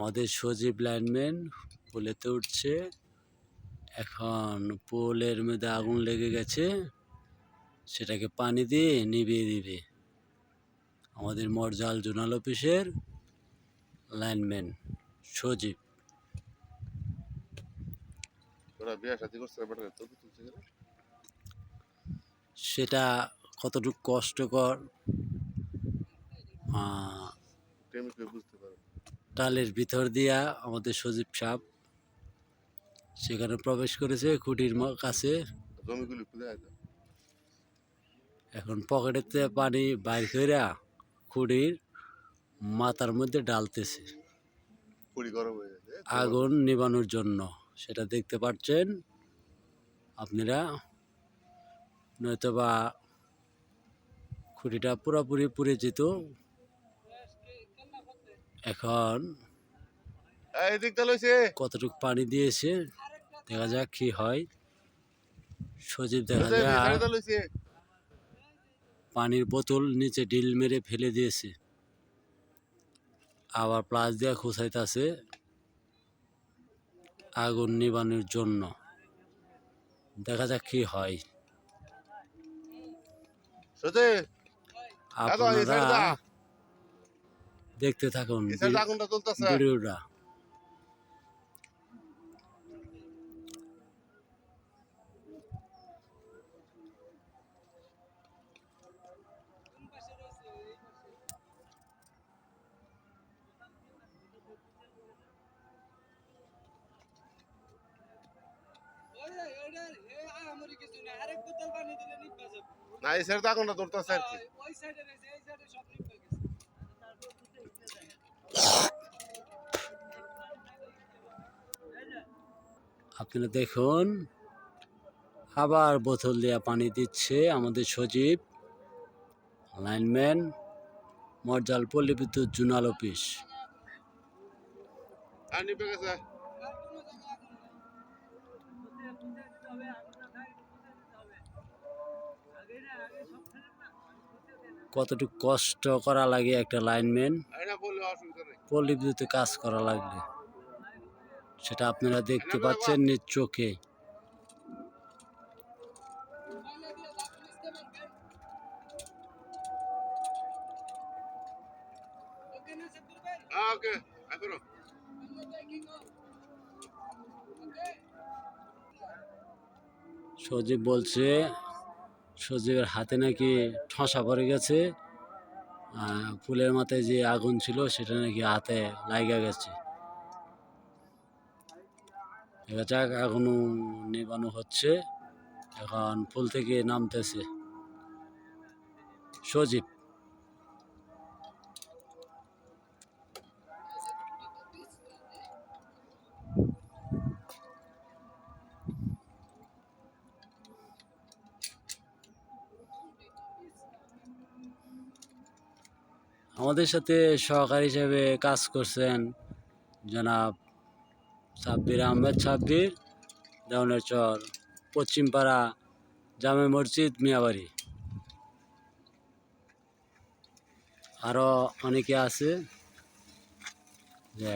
আমাদের সজীব লাইনম্যান পোলেতে উঠছে। এখন পোলের মধ্যে আগুন লেগে গেছে। সেটাকে পানি দিয়ে নিভিয়ে দিবে। আমাদের মরজাল জোনাল অফিসের লাইনম্যান সজীব? সেটা কতটুকু কষ্টকর বুঝতে টালের ভিতর দিয়া আমাদের সজীব সাপ সেখানে প্রবেশ করেছে খুঁটির কাছে। এখন পকেটেতে পানি বাইর কইরা খুঁড়ির মাথার মধ্যে ডালতেছে। আগুন নিবানোর জন্য। সেটা দেখতে পাচ্ছেন আপনারা। নয়তোবা খুঁটিটা পুরোপুরি পুড়ে যেত। এখন কতটুকু পানি দিয়েছে দেখা যাক কি হয়। সজীব দেখা যায় পানির বোতল নিচে ডিল মেরে ফেলে দিয়েছে। আবার প্লাস দিয়ে খুঁচাইতেছে আগুন নিবানোর জন্য। দেখা যাক কি হয়। আপনারা দেখতে থাকুন এই সাইড আগুনটা ভিডিওটা না এই সাইড আগুনটা জ্বলতেছে আর কি আপনারা দেখুন, আবার বোতল দেওয়া পানি দিচ্ছে আমাদের সজীব, লাইনম্যান মর্জাল পল্লী বিদ্যুৎ জুনাল অফিস নিবে গেছে কতটুকু কষ্ট করা লাগে একটা লাইনম্যান পল্লী বিদ্যুতে কাজ করা লাগবে। সেটা আপনারা দেখতে পাচ্ছেন নিজ চোখে। হ্যাঁ সজীব বলছে সজীবের হাতে নাকি ঠসা পড়ে গেছে। ফুলের মাথায় যে আগুন ছিল সেটা নাকি হাতে লাগা গেছে। এবার যাক, আগুনও নেবানো হচ্ছে। এখন ফুল থেকে নামতেছে সজীব। আমাদের সাথে সহকারী হিসেবে কাজ করছেন জনাব সাব্বির আহমেদ সাব্বির দেওয়ানের চর পশ্চিমপাড়া জামে মসজিদ মিয়াবাড়ি। আরও অনেকে আছে যে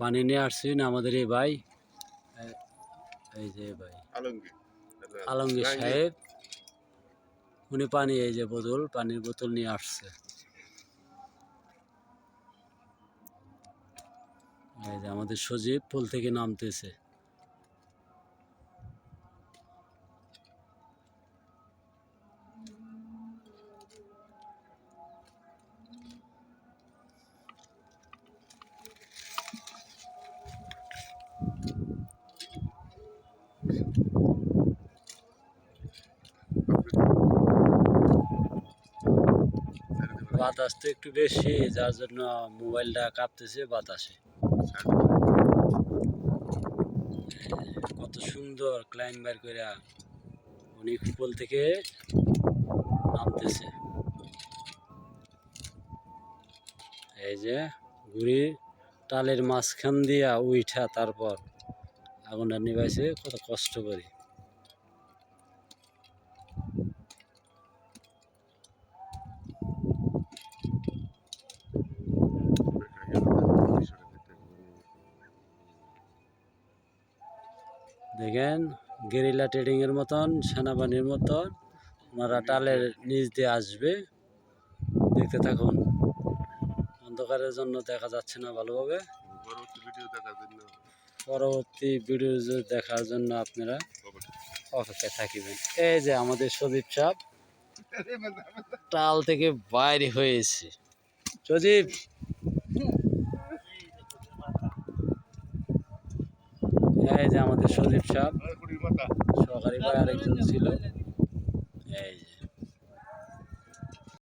পানি নিয়ে আসছেন আমাদের এই ভাই। এই যে ভাই। আলমগীর আলমগীর সাহেব। উনি পানি, এই যে বোতল, পানির বোতল নিয়ে আসছে। এই যে আমাদের সজীব পুল থেকে নামতেছে। বাতাস তো একটু বেশি, যার জন্য মোবাইলটা কাঁপতেছে বাতাসে। কত সুন্দর ক্লাইন বার করে উনি ফুল থেকে নামতেছে। এই যে ঘুরি টালের মাঝখান দিয়া উইঠা তারপর আগুনটা নিভাইছে, কত কষ্ট করে। দেখেন গেরিলা ট্রেডিংয়ের মতন সেনাবাহিনীর মতন ওনারা টালের নিচ দিয়ে আসবে। দেখতে থাকুন অন্ধকারের জন্য দেখা যাচ্ছে না ভালোভাবে। পরবর্তী ভিডিও দেখার জন্য। পরবর্তী ভিডিও দেখার জন্য আপনারা অপেক্ষায় থাকিবেন। এই যে আমাদের সদীপ সাহেব টাল থেকে বাইরে হয়েছে। সদীপ এই যে আমাদের সজীব সাহেব সহকারী ভাই আরেকজন ছিল। এই